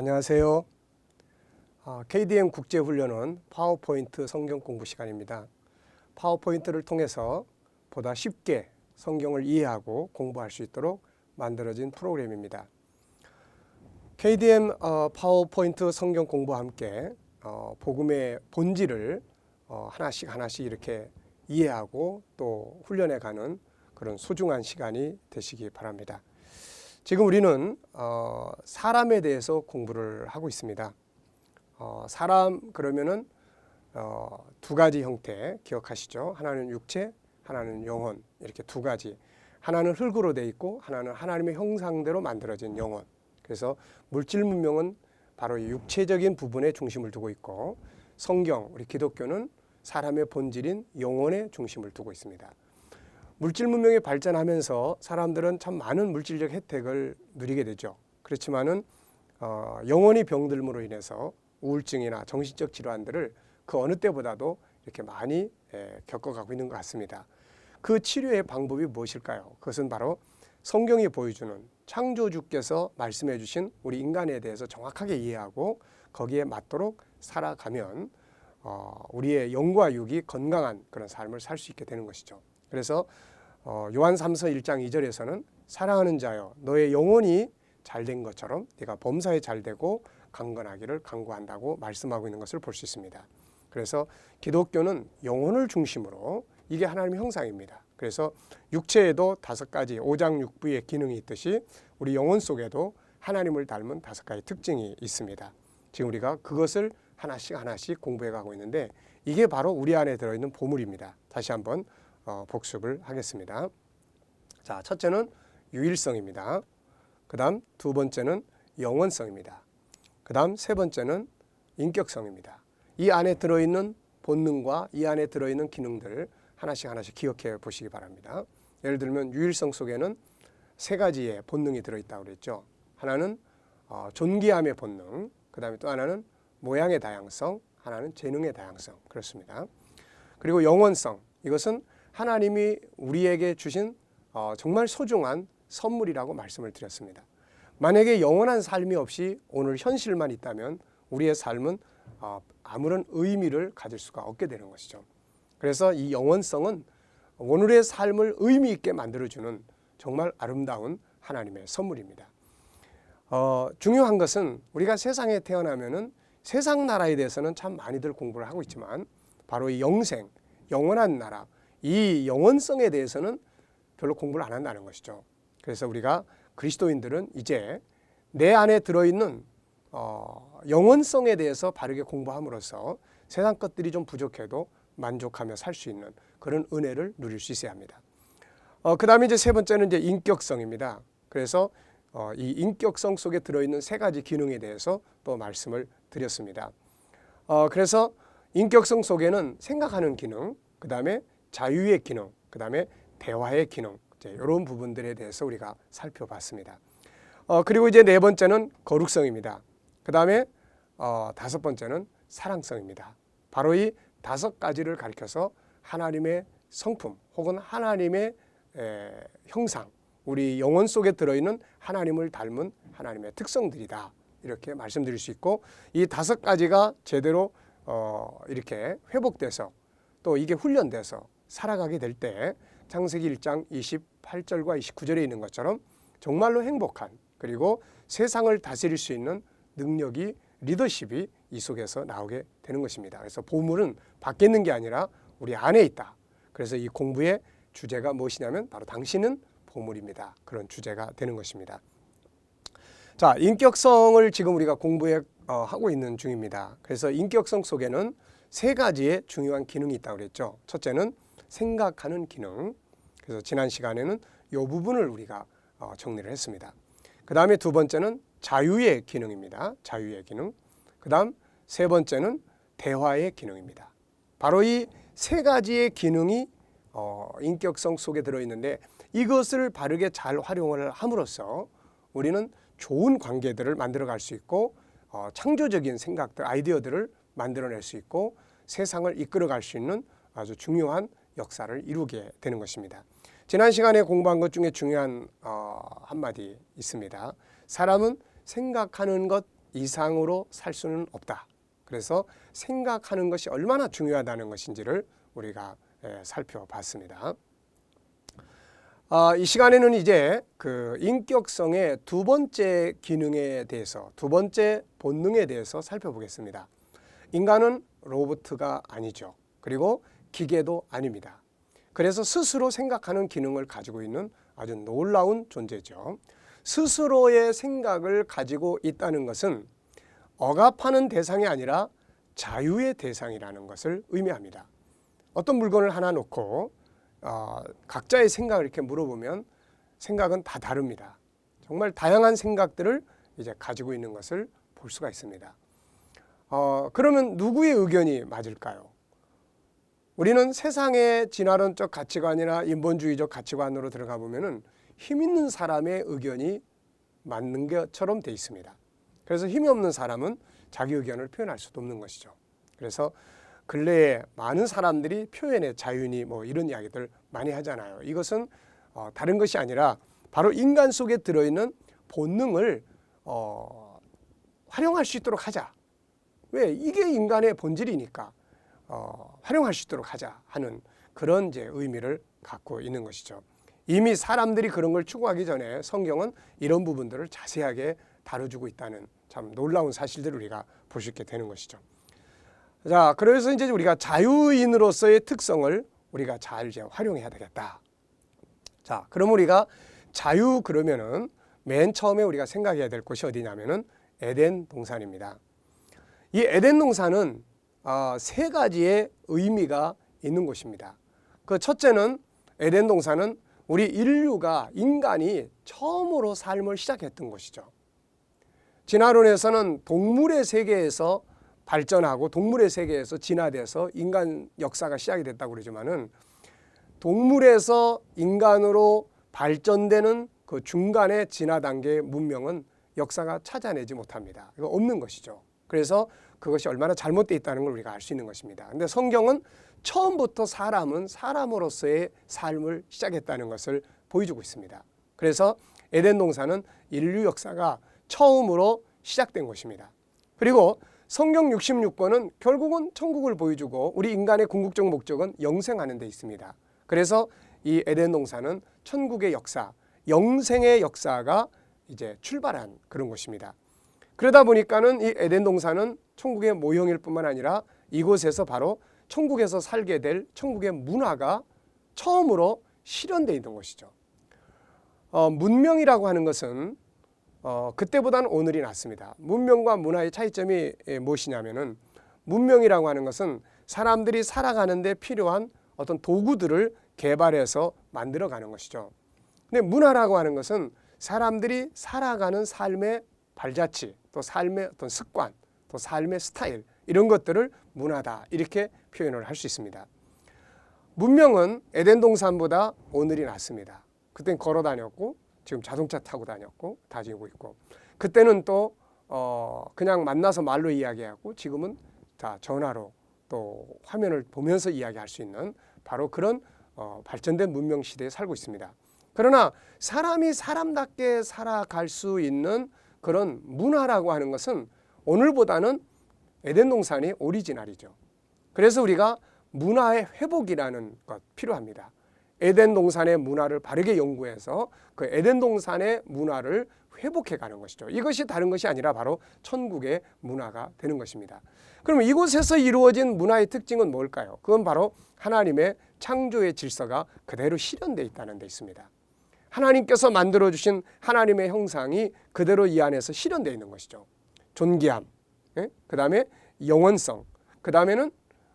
안녕하세요. 아, KDM 국제훈련은 파워포인트 성경 공부 시간입니다. 파워포인트를 통해서 보다 쉽게 성경을 이해하고 공부할 수 있도록 만들어진 프로그램입니다. KDM 어, 파워포인트 성경 공부와 함께 어, 복음의 본질을 어, 하나씩 하나씩 이렇게 이해하고 또 훈련해 가는 그런 소중한 시간이 되시기 바랍니다. 지금 우리는 어, 사람에 대해서 공부를 하고 있습니다. 어, 사람 그러면은 어, 두 가지 형태 기억하시죠? 하나는 육체, 하나는 영혼 이렇게 두 가지. 하나는 흙으로 돼 있고 하나는 하나님의 형상대로 만들어진 영혼. 그래서 물질 문명은 바로 이 육체적인 부분에 중심을 두고 있고 성경 우리 기독교는 사람의 본질인 영혼에 중심을 두고 있습니다. 물질 문명이 발전하면서 사람들은 참 많은 물질적 혜택을 누리게 되죠. 그렇지만은 어, 영혼이 병들므로 인해서 우울증이나 정신적 질환들을 그 어느 때보다도 이렇게 많이 예, 겪어가고 있는 것 같습니다. 그 치료의 방법이 무엇일까요? 그것은 바로 성경이 보여주는 창조주께서 말씀해 주신 우리 인간에 대해서 정확하게 이해하고 거기에 맞도록 살아가면 어, 우리의 영과 육이 건강한 그런 삶을 살 수 있게 되는 것이죠. 그래서 어, 요한 3서 1장 2절에서는 사랑하는 자여 너의 영혼이 잘 된 것처럼 네가 범사에 잘 되고 강건하기를 간구한다고 말씀하고 있는 것을 볼 수 있습니다. 그래서 기독교는 영혼을 중심으로 이게 하나님의 형상입니다. 그래서 육체에도 다섯 가지 오장육부의 기능이 있듯이 우리 영혼 속에도 하나님을 닮은 다섯 가지 특징이 있습니다. 지금 우리가 그것을 하나씩 하나씩 공부해 가고 있는데 이게 바로 우리 안에 들어있는 보물입니다. 다시 한번 어, 복습을 하겠습니다. 자, 첫째는 유일성입니다. 그 다음 두 번째는 영원성입니다. 그 다음 세 번째는 인격성입니다. 이 안에 들어있는 본능과 이 안에 들어있는 기능들 하나씩 하나씩 기억해 보시기 바랍니다. 예를 들면 유일성 속에는 세 가지의 본능이 들어있다고 그랬죠. 하나는 어, 존귀함의 본능, 그 다음에 또 하나는 모양의 다양성, 하나는 재능의 다양성 그렇습니다. 그리고 영원성 이것은 하나님이 우리에게 주신 어, 정말 소중한 선물이라고 말씀을 드렸습니다. 만약에 영원한 삶이 없이 오늘 현실만 있다면 우리의 삶은 어, 아무런 의미를 가질 수가 없게 되는 것이죠. 그래서 이 영원성은 오늘의 삶을 의미 있게 만들어주는 정말 아름다운 하나님의 선물입니다. 어, 중요한 것은 우리가 세상에 태어나면은 세상 나라에 대해서는 참 많이들 공부를 하고 있지만 바로 이 영생, 영원한 나라, 이 영원성에 대해서는 별로 공부를 안 한다는 것이죠. 그래서 우리가 그리스도인들은 이제 내 안에 들어있는 어, 영원성에 대해서 바르게 공부함으로써 세상 것들이 좀 부족해도 만족하며 살 수 있는 그런 은혜를 누릴 수 있어야 합니다. 어, 그 다음에 이제 세 번째는 이제 인격성입니다. 그래서 어, 이 인격성 속에 들어있는 세 가지 기능에 대해서 또 말씀을 드렸습니다. 어, 그래서 인격성 속에는 생각하는 기능, 그 다음에 자유의 기능, 그 다음에 대화의 기능, 이제 이런 부분들에 대해서 우리가 살펴봤습니다. 어, 그리고 이제 네 번째는 거룩성입니다. 그 다음에 어, 다섯 번째는 사랑성입니다. 바로 이 다섯 가지를 가리켜서 하나님의 성품 혹은 하나님의 에, 형상, 우리 영혼 속에 들어있는 하나님을 닮은 하나님의 특성들이다. 이렇게 말씀드릴 수 있고 이 다섯 가지가 제대로 어, 이렇게 회복돼서 또 이게 훈련돼서 살아가게 될 때 창세기 1장 28절과 29절에 있는 것처럼 정말로 행복한 그리고 세상을 다스릴 수 있는 능력이 리더십이 이 속에서 나오게 되는 것입니다. 그래서 보물은 밖에 있는 게 아니라 우리 안에 있다. 그래서 이 공부의 주제가 무엇이냐면 바로 당신은 보물입니다. 그런 주제가 되는 것입니다. 자, 인격성을 지금 우리가 공부해 어, 하고 있는 중입니다. 그래서 인격성 속에는 세 가지의 중요한 기능이 있다고 그랬죠. 첫째는 생각하는 기능. 그래서 지난 시간에는 이 부분을 우리가 어, 정리를 했습니다. 그 다음에 두 번째는 자유의 기능입니다. 자유의 기능. 그 다음 세 번째는 대화의 기능입니다. 바로 이 세 가지의 기능이 어, 인격성 속에 들어있는데 이것을 바르게 잘 활용을 함으로써 우리는 좋은 관계들을 만들어 갈 수 있고 어, 창조적인 생각들, 아이디어들을 만들어낼 수 있고 세상을 이끌어 갈 수 있는 아주 중요한 역사를 이루게 되는 것입니다. 지난 시간에 공부한 것 중에 중요한 어, 한마디 있습니다. 사람은 생각하는 것 이상으로 살 수는 없다. 그래서 생각하는 것이 얼마나 중요하다는 것인지를 우리가 예, 살펴봤습니다. 아, 이 시간에는 이제 그 인격성의 두 번째 기능에 대해서 두 번째 본능에 대해서 살펴보겠습니다. 인간은 로봇가 아니죠. 그리고 기계도 아닙니다. 그래서 스스로 생각하는 기능을 가지고 있는 아주 놀라운 존재죠. 스스로의 생각을 가지고 있다는 것은 억압하는 대상이 아니라 자유의 대상이라는 것을 의미합니다. 어떤 물건을 하나 놓고 어, 각자의 생각을 이렇게 물어보면 생각은 다 다릅니다. 정말 다양한 생각들을 이제 가지고 있는 것을 볼 수가 있습니다. 어, 그러면 누구의 의견이 맞을까요? 우리는 세상의 진화론적 가치관이나 인본주의적 가치관으로 들어가 보면은 힘 있는 사람의 의견이 맞는 것처럼 돼 있습니다. 그래서 힘이 없는 사람은 자기 의견을 표현할 수도 없는 것이죠. 그래서 근래에 많은 사람들이 표현의 자유니 뭐 이런 이야기들 많이 하잖아요. 이것은 어, 다른 것이 아니라 바로 인간 속에 들어있는 본능을 어, 활용할 수 있도록 하자. 왜 이게 인간의 본질이니까 어, 활용할 수 있도록 하자 하는 그런 이제 의미를 갖고 있는 것이죠. 이미 사람들이 그런 걸 추구하기 전에 성경은 이런 부분들을 자세하게 다뤄주고 있다는 참 놀라운 사실들을 우리가 볼 수 있게 되는 것이죠. 자, 그래서 이제 우리가 자유인으로서의 특성을 우리가 잘 이제 활용해야 되겠다. 자, 그럼 우리가 자유 그러면은 맨 처음에 우리가 생각해야 될 곳이 어디냐면은 에덴 동산입니다. 이 에덴 동산은 어, 세 가지의 의미가 있는 곳입니다. 그 첫째는 에덴 동산은 우리 인류가 인간이 처음으로 삶을 시작했던 곳이죠. 진화론에서는 동물의 세계에서 발전하고 동물의 세계에서 진화돼서 인간 역사가 시작이 됐다고 그러지만은 동물에서 인간으로 발전되는 그 중간의 진화 단계의 문명은 역사가 찾아내지 못합니다. 이거 없는 것이죠. 그래서 그것이 얼마나 잘못되어 있다는 걸 우리가 알 수 있는 것입니다. 근데 성경은 처음부터 사람은 사람으로서의 삶을 시작했다는 것을 보여주고 있습니다. 그래서 에덴 동산은 인류 역사가 처음으로 시작된 곳입니다. 그리고 성경 66권은 결국은 천국을 보여주고 우리 인간의 궁극적 목적은 영생하는 데 있습니다. 그래서 이 에덴 동산은 천국의 역사, 영생의 역사가 이제 출발한 그런 곳입니다. 그러다 보니까는 이 에덴 동산은 천국의 모형일 뿐만 아니라 이곳에서 바로 천국에서 살게 될 천국의 문화가 처음으로 실현되어 있는 것이죠. 어, 문명이라고 하는 것은 어, 그때보다는 오늘이 낫습니다. 문명과 문화의 차이점이 예, 무엇이냐면은 문명이라고 하는 것은 사람들이 살아가는데 필요한 어떤 도구들을 개발해서 만들어 가는 것이죠. 근데 문화라고 하는 것은 사람들이 살아가는 삶의 발자취, 또 삶의 어떤 습관, 또 삶의 스타일 이런 것들을 문화다 이렇게 표현을 할 수 있습니다. 문명은 에덴 동산보다 오늘이 낫습니다. 그땐 걸어 다녔고 지금 자동차 타고 다녔고 다니고 있고 그때는 또 어, 그냥 만나서 말로 이야기하고 지금은 다 전화로 또 화면을 보면서 이야기할 수 있는 바로 그런 어, 발전된 문명 시대에 살고 있습니다. 그러나 사람이 사람답게 살아갈 수 있는 그런 문화라고 하는 것은 오늘보다는 에덴 동산이 오리지널이죠. 그래서 우리가 문화의 회복이라는 것 필요합니다. 에덴 동산의 문화를 바르게 연구해서 그 에덴 동산의 문화를 회복해 가는 것이죠. 이것이 다른 것이 아니라 바로 천국의 문화가 되는 것입니다. 그럼 이곳에서 이루어진 문화의 특징은 뭘까요? 그건 바로 하나님의 창조의 질서가 그대로 실현되어 있다는 데 있습니다. 하나님께서 만들어 주신 하나님의 형상이 그대로 이 안에서 실현되어 있는 것이죠. 존귀함, 예? 그 다음에 영원성, 그 다음에는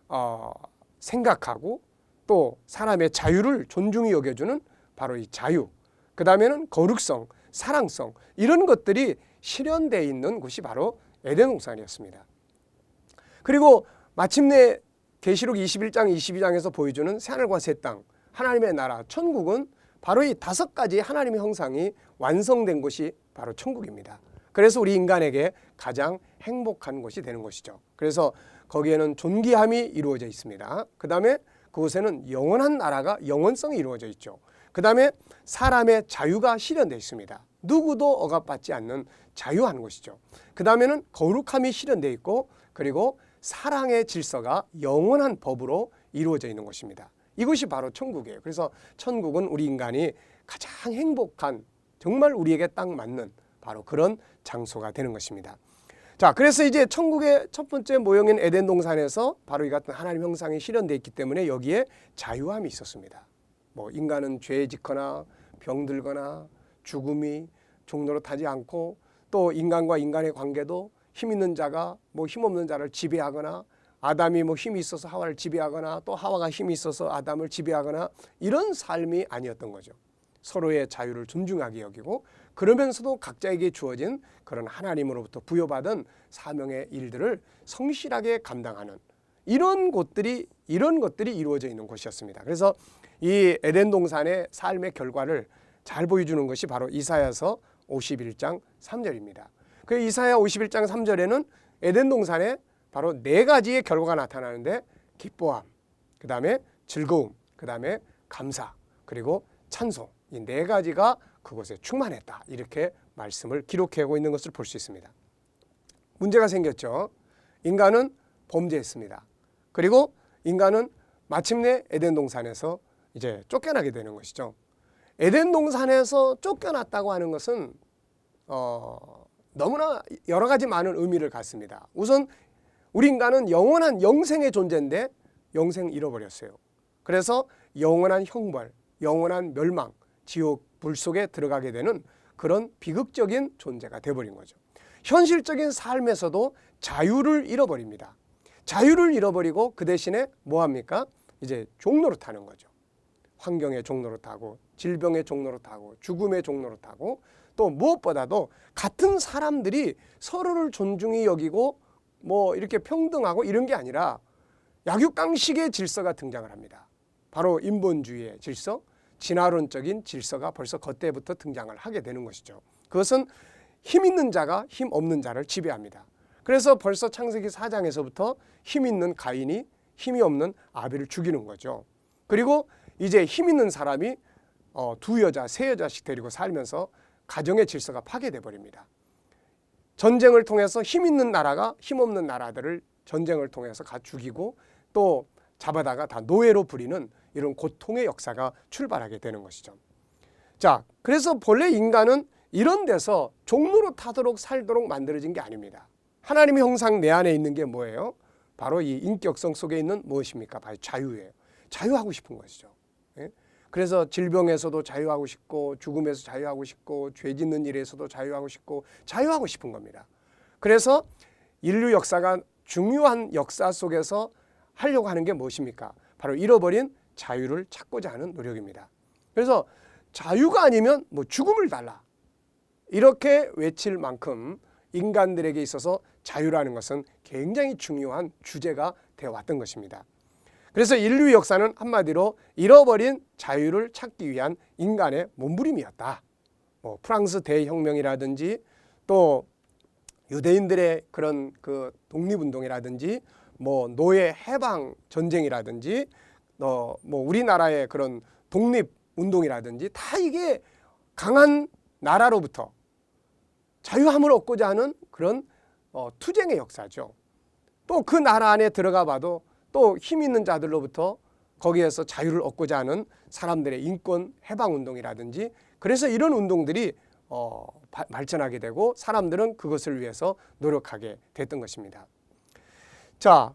어, 생각하고 또 사람의 자유를 존중히 여겨주는 바로 이 자유. 그 다음에는 거룩성, 사랑성 이런 것들이 실현되어 있는 곳이 바로 에덴 동산이었습니다. 그리고 마침내 계시록 21장 22장에서 보여주는 새하늘과 새 땅, 하나님의 나라, 천국은 바로 이 다섯 가지 하나님의 형상이 완성된 곳이 바로 천국입니다. 그래서 우리 인간에게 가장 행복한 곳이 되는 것이죠. 그래서 거기에는 존귀함이 이루어져 있습니다. 그 다음에 그곳에는 영원한 나라가 영원성이 이루어져 있죠. 그 다음에 사람의 자유가 실현되어 있습니다. 누구도 억압받지 않는 자유한 곳이죠. 그 다음에는 거룩함이 실현되어 있고 그리고 사랑의 질서가 영원한 법으로 이루어져 있는 곳입니다. 이것이 바로 천국이에요. 그래서 천국은 우리 인간이 가장 행복한 정말 우리에게 딱 맞는 바로 그런 장소가 되는 것입니다. 자, 그래서 이제 천국의 첫 번째 모형인 에덴 동산에서 바로 이 같은 하나님 형상이 실현되어 있기 때문에 여기에 자유함이 있었습니다. 뭐 인간은 죄에 짓거나 병들거나 죽음이 타지 않고 또 인간과 인간의 관계도 힘 있는 자가 뭐 힘 없는 자를 지배하거나 아담이 뭐 힘이 있어서 하와를 지배하거나 또 하와가 힘이 있어서 아담을 지배하거나 이런 삶이 아니었던 거죠. 서로의 자유를 존중하게 여기고 그러면서도 각자에게 주어진 그런 하나님으로부터 부여받은 사명의 일들을 성실하게 감당하는 이런 곳들이 이런 것들이 이루어져 있는 곳이었습니다. 그래서 이 에덴 동산의 삶의 결과를 잘 보여주는 것이 바로 이사야서 51장 3절입니다. 그 이사야 51장 3절에는 에덴 동산에 바로 네 가지의 결과가 나타나는데 기뻐함, 그 다음에 즐거움, 그 다음에 감사, 그리고 찬송 이 네 가지가 그곳에 충만했다 이렇게 말씀을 기록하고 있는 것을 볼 수 있습니다. 문제가 생겼죠. 인간은 범죄했습니다. 그리고 인간은 마침내 에덴 동산에서 이제 쫓겨나게 되는 것이죠. 에덴 동산에서 쫓겨났다고 하는 것은 어, 너무나 여러 가지 많은 의미를 갖습니다. 우선 우리 인간은 영원한 영생의 존재인데 영생 잃어버렸어요. 그래서 영원한 형벌, 영원한 멸망, 지옥 불 속에 들어가게 되는 그런 비극적인 존재가 돼버린 거죠. 현실적인 삶에서도 자유를 잃어버립니다. 자유를 잃어버리고 그 대신에 뭐 합니까? 이제 종로로 타는 거죠. 환경의 종로로 타고 질병의 종로로 타고 죽음의 종로로 타고 또 무엇보다도 같은 사람들이 서로를 존중히 여기고 뭐 이렇게 평등하고 이런 게 아니라 약육강식의 질서가 등장을 합니다. 바로 인본주의의 질서, 진화론적인 질서가 벌써 그때부터 등장을 하게 되는 것이죠. 그것은 힘 있는 자가 힘 없는 자를 지배합니다. 그래서 벌써 창세기 4장에서부터 힘 있는 가인이 힘이 없는 아벨을 죽이는 거죠. 그리고 이제 힘 있는 사람이 어, 두 여자, 세 여자씩 데리고 살면서 가정의 질서가 파괴돼 버립니다. 전쟁을 통해서 힘 있는 나라가 힘 없는 나라들을 전쟁을 통해서 가 죽이고 또 잡아다가 다 노예로 부리는 이런 고통의 역사가 출발하게 되는 것이죠. 자, 그래서 본래 인간은 이런 데서 종로로 타도록 살도록 만들어진 게 아닙니다. 하나님의 형상 내 안에 있는 게 뭐예요? 바로 이 인격성 속에 있는 무엇입니까? 바로 자유예요. 자유하고 싶은 것이죠. 예? 그래서 질병에서도 자유하고 싶고 죽음에서 자유하고 싶고 죄 짓는 일에서도 자유하고 싶고 자유하고 싶은 겁니다. 그래서 인류 역사가 중요한 역사 속에서 하려고 하는 게 무엇입니까? 바로 잃어버린 자유를 찾고자 하는 노력입니다. 그래서 자유가 아니면 뭐 죽음을 달라. 이렇게 외칠 만큼 인간들에게 있어서 자유라는 것은 굉장히 중요한 주제가 되어 왔던 것입니다. 그래서 인류 역사는 한마디로 잃어버린 자유를 찾기 위한 인간의 몸부림이었다. 뭐 프랑스 대혁명이라든지 또 유대인들의 그런 그 독립운동이라든지 뭐 노예 해방 전쟁이라든지 어, 뭐 우리나라의 그런 독립 운동이라든지 다 이게 강한 나라로부터 자유함을 얻고자 하는 그런 어, 투쟁의 역사죠. 또 그 나라 안에 들어가 봐도 또 힘 있는 자들로부터 거기에서 자유를 얻고자 하는 사람들의 인권 해방 운동이라든지 그래서 이런 운동들이 어, 바, 발전하게 되고 사람들은 그것을 위해서 노력하게 됐던 것입니다. 자,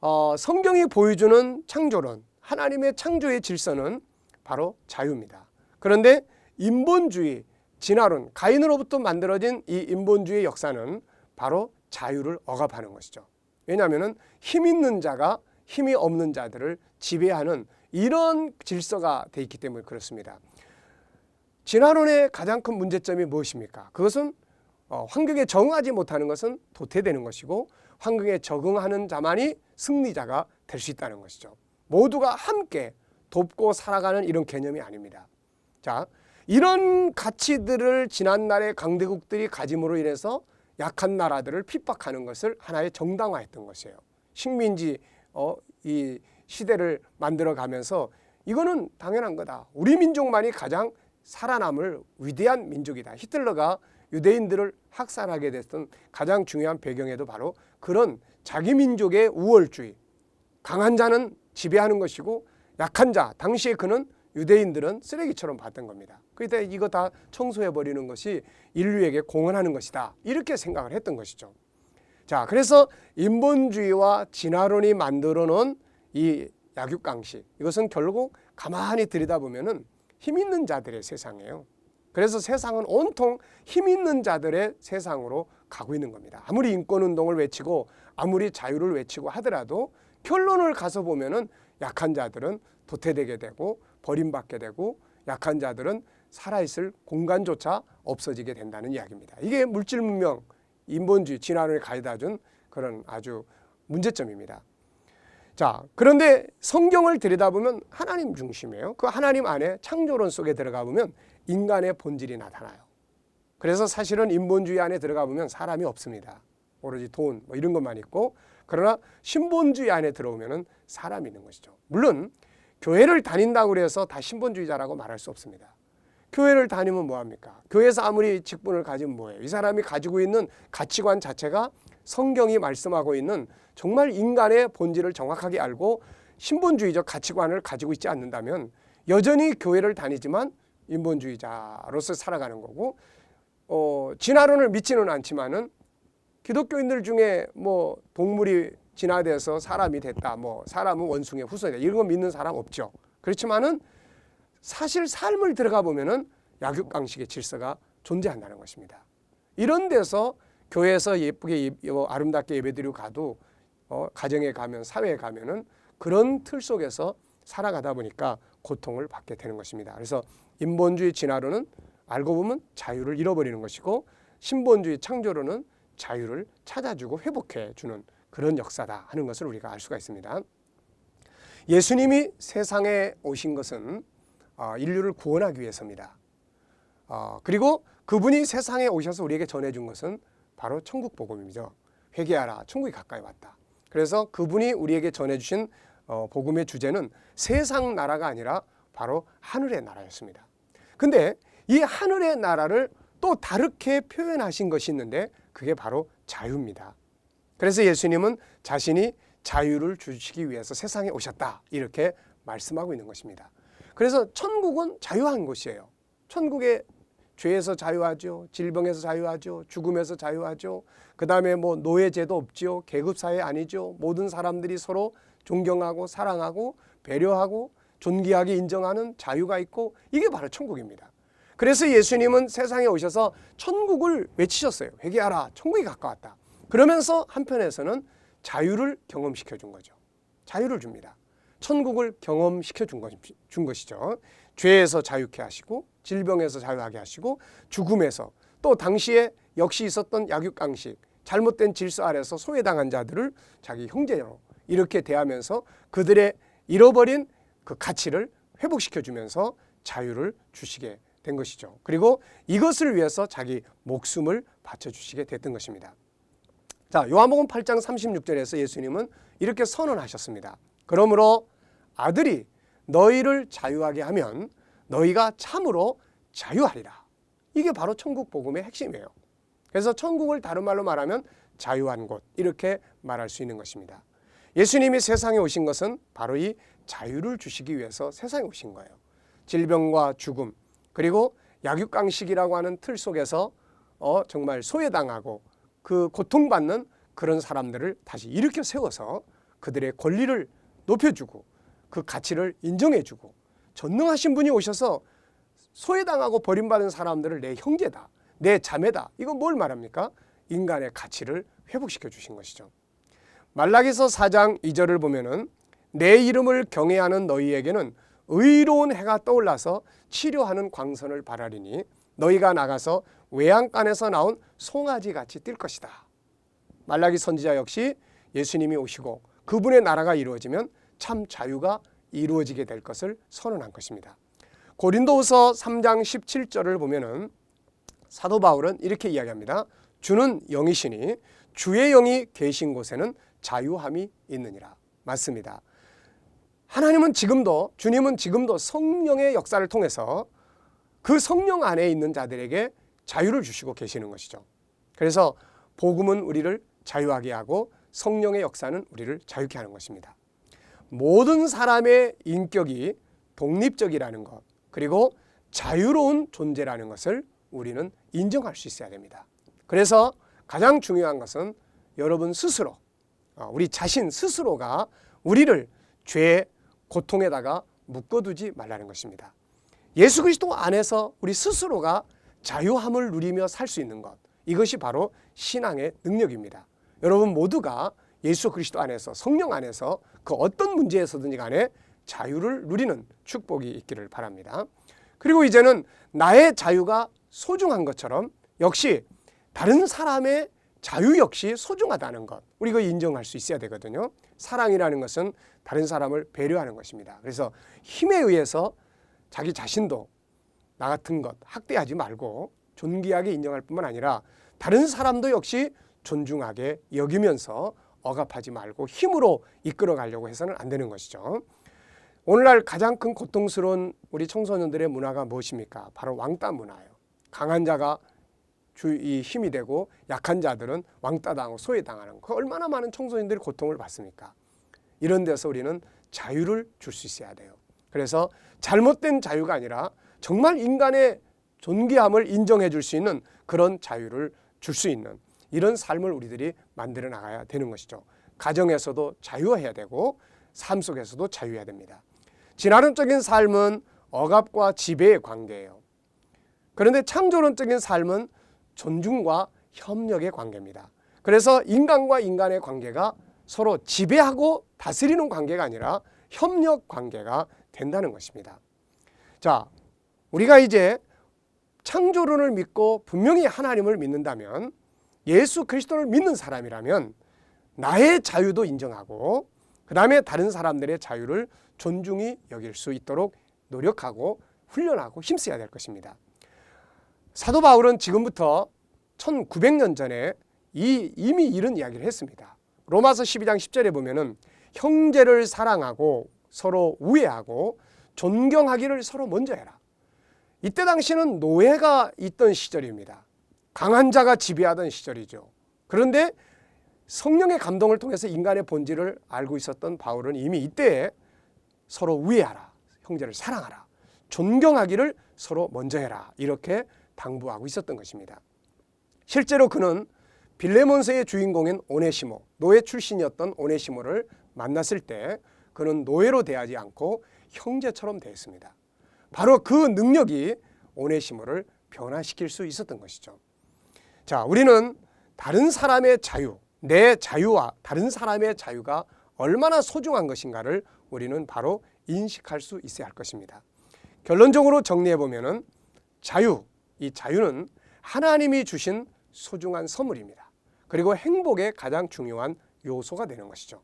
어, 성경이 보여주는 창조론, 하나님의 창조의 질서는 바로 자유입니다. 그런데 인본주의, 진화론, 가인으로부터 만들어진 이 인본주의 역사는 바로 자유를 억압하는 것이죠. 왜냐하면 힘 있는 자가 힘이 없는 자들을 지배하는 이런 질서가 돼 있기 때문에 그렇습니다. 진화론의 가장 큰 문제점이 무엇입니까? 그것은 어, 환경에 적응하지 못하는 것은 도태되는 것이고 환경에 적응하는 자만이 승리자가 될 수 있다는 것이죠. 모두가 함께 돕고 살아가는 이런 개념이 아닙니다. 자, 이런 가치들을 지난날의 강대국들이 가짐으로 인해서 약한 나라들을 핍박하는 것을 하나의 정당화했던 것이에요. 식민지 어, 이 시대를 만들어 가면서 이거는 당연한 거다. 우리 민족만이 가장 살아남을 위대한 민족이다. 히틀러가 유대인들을 학살하게 됐던 가장 중요한 배경에도 바로 그런 자기 민족의 우월주의, 강한 자는 지배하는 것이고 약한 자, 당시에 그는 유대인들은 쓰레기처럼 봤던 겁니다. 그때 이거 다 청소해 버리는 것이 인류에게 공헌하는 것이다. 이렇게 생각을 했던 것이죠. 자, 그래서 인본주의와 진화론이 만들어 놓은 이 약육강식 이것은 결국 가만히 들여다보면은 힘 있는 자들의 세상이에요. 그래서 세상은 온통 힘 있는 자들의 세상으로 가고 있는 겁니다. 아무리 인권 운동을 외치고 아무리 자유를 외치고 하더라도 결론을 가서 보면은 약한 자들은 도태되게 되고 버림받게 되고 약한 자들은 살아있을 공간조차 없어지게 된다는 이야기입니다. 이게 물질 문명, 인본주의 진화론에 가져다 준 그런 아주 문제점입니다. 자, 그런데 성경을 들여다보면 하나님 중심이에요. 그 하나님 안에 창조론 속에 들어가 보면 인간의 본질이 나타나요. 그래서 사실은 인본주의 안에 들어가 보면 사람이 없습니다. 오로지 돈, 뭐 이런 것만 있고, 그러나 신본주의 안에 들어오면은 사람이 있는 것이죠. 물론 교회를 다닌다고 그래서 다 신본주의자라고 말할 수 없습니다. 교회를 다니면 뭐합니까? 교회에서 아무리 직분을 가지면 뭐예요? 이 사람이 가지고 있는 가치관 자체가 성경이 말씀하고 있는 정말 인간의 본질을 정확하게 알고 신본주의적 가치관을 가지고 있지 않는다면 여전히 교회를 다니지만 인본주의자로서 살아가는 거고 어, 진화론을 믿지는 않지만은 기독교인들 중에 뭐 동물이 진화돼서 사람이 됐다. 뭐 사람은 원숭이의 후손이다. 이런 거 믿는 사람 없죠. 그렇지만은 사실 삶을 들어가 보면은 약육강식의 질서가 존재한다는 것입니다. 이런 데서 교회에서 예쁘게 예- 어, 아름답게 예배드리고 가도 어, 가정에 가면 사회에 가면은 그런 틀 속에서 살아가다 보니까 고통을 받게 되는 것입니다. 그래서 인본주의 진화론은 알고 보면 자유를 잃어버리는 것이고 신본주의 창조론은 자유를 찾아주고 회복해 주는 그런 역사다 하는 것을 우리가 알 수가 있습니다. 예수님이 세상에 오신 것은 어, 인류를 구원하기 위해서입니다. 어, 그리고 그분이 세상에 오셔서 우리에게 전해준 것은 바로 천국 복음이죠. 회개하라, 천국이 가까이 왔다. 그래서 그분이 우리에게 전해주신 어, 복음의 주제는 세상 나라가 아니라 바로 하늘의 나라였습니다. 근데 이 하늘의 나라를 또 다르게 표현하신 것이 있는데 그게 바로 자유입니다. 그래서 예수님은 자신이 자유를 주시기 위해서 세상에 오셨다. 이렇게 말씀하고 있는 것입니다. 그래서 천국은 자유한 곳이에요. 천국에 죄에서 자유하죠. 질병에서 자유하죠. 죽음에서 자유하죠. 그 다음에 뭐 노예제도 없죠. 계급사회 아니죠. 모든 사람들이 서로 존경하고 사랑하고 배려하고 존귀하게 인정하는 자유가 있고 이게 바로 천국입니다. 그래서 예수님은 세상에 오셔서 천국을 외치셨어요. 회개하라. 천국이 가까웠다. 그러면서 한편에서는 자유를 경험시켜 준 거죠. 자유를 줍니다. 천국을 경험시켜 준, 것이죠. 죄에서 자유케 하시고 질병에서 자유하게 하시고 죽음에서 또 당시에 역시 있었던 약육강식 잘못된 질서 아래서 소외당한 자들을 자기 형제로 이렇게 대하면서 그들의 잃어버린 그 가치를 회복시켜 주면서 자유를 주시게 된 것이죠. 그리고 이것을 위해서 자기 목숨을 바쳐 주시게 됐던 것입니다. 자, 요한복음 8장 36절에서 예수님은 이렇게 선언하셨습니다. 그러므로 아들이 너희를 자유하게 하면 너희가 참으로 자유하리라. 이게 바로 천국 복음의 핵심이에요. 그래서 천국을 다른 말로 말하면 자유한 곳 이렇게 말할 수 있는 것입니다. 예수님이 세상에 오신 것은 바로 이 자유를 주시기 위해서 세상에 오신 거예요. 질병과 죽음 그리고 약육강식이라고 하는 틀 속에서 어, 정말 소외당하고 그 고통받는 그런 사람들을 다시 일으켜 세워서 그들의 권리를 높여주고 그 가치를 인정해주고 전능하신 분이 오셔서 소외당하고 버림받은 사람들을 내 형제다, 내 자매다. 이건 뭘 말합니까? 인간의 가치를 회복시켜 주신 것이죠. 말라기서 4장 2절을 보면은 내 이름을 경외하는 너희에게는 의로운 해가 떠올라서 치료하는 광선을 바라리니 너희가 나가서 외양간에서 나온 송아지 같이 뛸 것이다. 말라기 선지자 역시 예수님이 오시고 그분의 나라가 이루어지면 참 자유가 이루어지게 될 것을 선언한 것입니다. 고린도후서 3장 17절을 보면은 사도 바울은 이렇게 이야기합니다. 주는 영이시니 주의 영이 계신 곳에는 자유함이 있느니라. 맞습니다. 하나님은 지금도 주님은 지금도 성령의 역사를 통해서 그 성령 안에 있는 자들에게 자유를 주시고 계시는 것이죠. 그래서 복음은 우리를 자유하게 하고 성령의 역사는 우리를 자유케 하는 것입니다. 모든 사람의 인격이 독립적이라는 것, 그리고 자유로운 존재라는 것을 우리는 인정할 수 있어야 됩니다. 그래서 가장 중요한 것은 여러분 스스로, 어, 우리 자신 스스로가 우리를 죄의 고통에다가 묶어두지 말라는 것입니다. 예수 그리스도 안에서 우리 스스로가 자유함을 누리며 살 수 있는 것, 이것이 바로 신앙의 능력입니다. 여러분 모두가 예수 그리스도 안에서 성령 안에서 그 어떤 문제에서든지 간에 자유를 누리는 축복이 있기를 바랍니다. 그리고 이제는 나의 자유가 소중한 것처럼 역시 다른 사람의 자유 역시 소중하다는 것 우리 가 인정할 수 있어야 되거든요. 사랑이라는 것은 다른 사람을 배려하는 것입니다. 그래서 힘에 의해서 자기 자신도 나 같은 것 학대하지 말고 존귀하게 인정할 뿐만 아니라 다른 사람도 역시 존중하게 여기면서 억압하지 말고 힘으로 이끌어 가려고 해서는 안 되는 것이죠. 오늘날 가장 큰 고통스러운 우리 청소년들의 문화가 무엇입니까? 바로 왕따 문화예요. 강한 자가 주이 힘이 되고 약한 자들은 왕따당하고 소외당하는 그 얼마나 많은 청소년들이 고통을 받습니까? 이런 데서 우리는 자유를 줄 수 있어야 돼요. 그래서 잘못된 자유가 아니라 정말 인간의 존귀함을 인정해 줄 수 있는 그런 자유를 줄 수 있는 이런 삶을 우리들이 만들어 나가야 되는 것이죠. 가정에서도 자유해야 되고 삶 속에서도 자유해야 됩니다. 진화론적인 삶은 억압과 지배의 관계예요. 그런데 창조론적인 삶은 존중과 협력의 관계입니다. 그래서 인간과 인간의 관계가 서로 지배하고 다스리는 관계가 아니라 협력 관계가 된다는 것입니다. 자, 우리가 이제 창조론을 믿고 분명히 하나님을 믿는다면 예수 그리스도를 믿는 사람이라면 나의 자유도 인정하고 그 다음에 다른 사람들의 자유를 존중히 여길 수 있도록 노력하고 훈련하고 힘써야 될 것입니다. 사도 바울은 지금부터 1900년 전에 이 이미 이런 이야기를 했습니다. 로마서 12장 10절에 보면은 형제를 사랑하고 서로 우애하고 존경하기를 서로 먼저 해라. 이때 당시는 노예가 있던 시절입니다. 강한 자가 지배하던 시절이죠. 그런데 성령의 감동을 통해서 인간의 본질을 알고 있었던 바울은 이미 이때 서로 우애하라. 형제를 사랑하라. 존경하기를 서로 먼저 해라. 이렇게 당부하고 있었던 것입니다. 실제로 그는 빌레몬서의 주인공인 오네시모, 노예 출신이었던 오네시모를 만났을 때 그는 노예로 대하지 않고 형제처럼 대했습니다. 바로 그 능력이 오네시모를 변화시킬 수 있었던 것이죠. 자, 우리는 다른 사람의 자유, 내 자유와 다른 사람의 자유가 얼마나 소중한 것인가를 우리는 바로 인식할 수 있어야 할 것입니다. 결론적으로 정리해 보면은 자유, 이 자유는 하나님이 주신 소중한 선물입니다. 그리고 행복의 가장 중요한 요소가 되는 것이죠.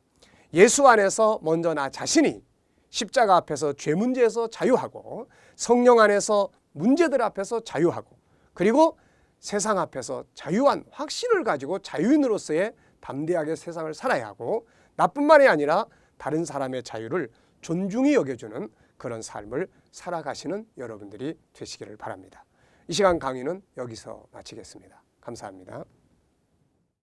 예수 안에서 먼저 나 자신이 십자가 앞에서 죄 문제에서 자유하고 성령 안에서 문제들 앞에서 자유하고 그리고 세상 앞에서 자유한 확신을 가지고 자유인으로서의 담대하게 세상을 살아야 하고 나뿐만이 아니라 다른 사람의 자유를 존중히 여겨주는 그런 삶을 살아가시는 여러분들이 되시기를 바랍니다. 이 시간 강의는 여기서 마치겠습니다. 감사합니다.